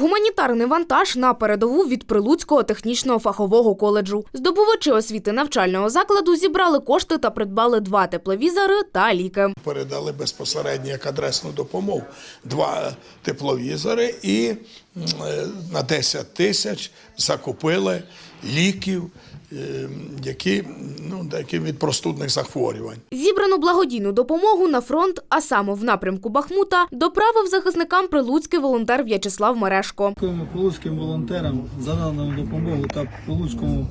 Гуманітарний вантаж на передову від Прилуцького технічного фахового коледжу. Здобувачі освіти навчального закладу зібрали кошти та придбали два тепловізори та ліки. передали безпосередньо як адресну допомогу два тепловізори і е, на 10 тисяч закупили ліків, е, які, ну, деякі від простудних захворювань. Зібрану благодійну допомогу на фронт, а саме в напрямку Бахмута, доправив захисникам прилуцький волонтер В'ячеслав Мерешко. Дякуємо прилуцьким волонтерам за надану допомогу та Прилуцькому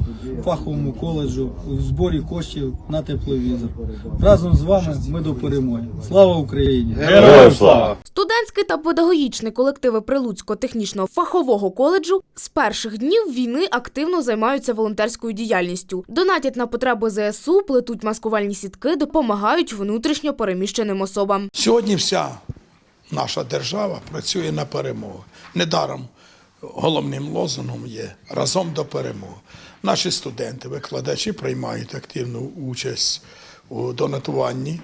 фаховому коледжу у зборі коштів на тепловізор. Разом з вами ми до перемоги. Слава Україні! Героям слава! Студентський та педагогічний колективи Прилуцького технічного фахового коледжу з перших днів війни активно займаються волонтерською діяльністю. Донатять на потреби ЗСУ, плетуть маскувальні сітки, допомагають внутрішньо переміщеним особам. Сьогодні вся наша держава працює на перемогу. Недаром головним лозунгом є разом до перемоги. Наші студенти, викладачі приймають активну участь у донатуванні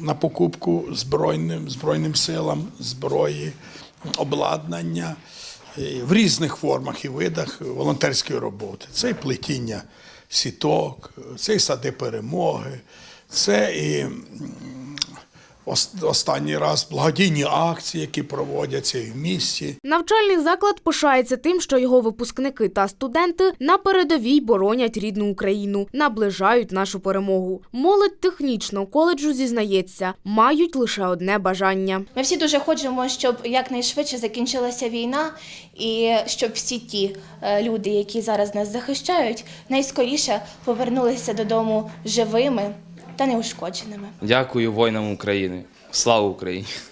на покупку збройним, збройним силам, зброї, обладнання е, в різних формах і видах волонтерської роботи. Це і плетіння сіток, це і сади перемоги, це і останній раз благодійні акції, які проводяться і в місті. Навчальний заклад пишається тим, що його випускники та студенти на передовій боронять рідну Україну, наближають нашу перемогу. Молодь технічного коледжу зізнається, мають лише одне бажання. Ми всі дуже хочемо, щоб якнайшвидше закінчилася війна, і щоб всі ті е, люди, які зараз нас захищають, найскоріше повернулися додому живими та неушкодженими. Дякую воїнам України. Слава Україні!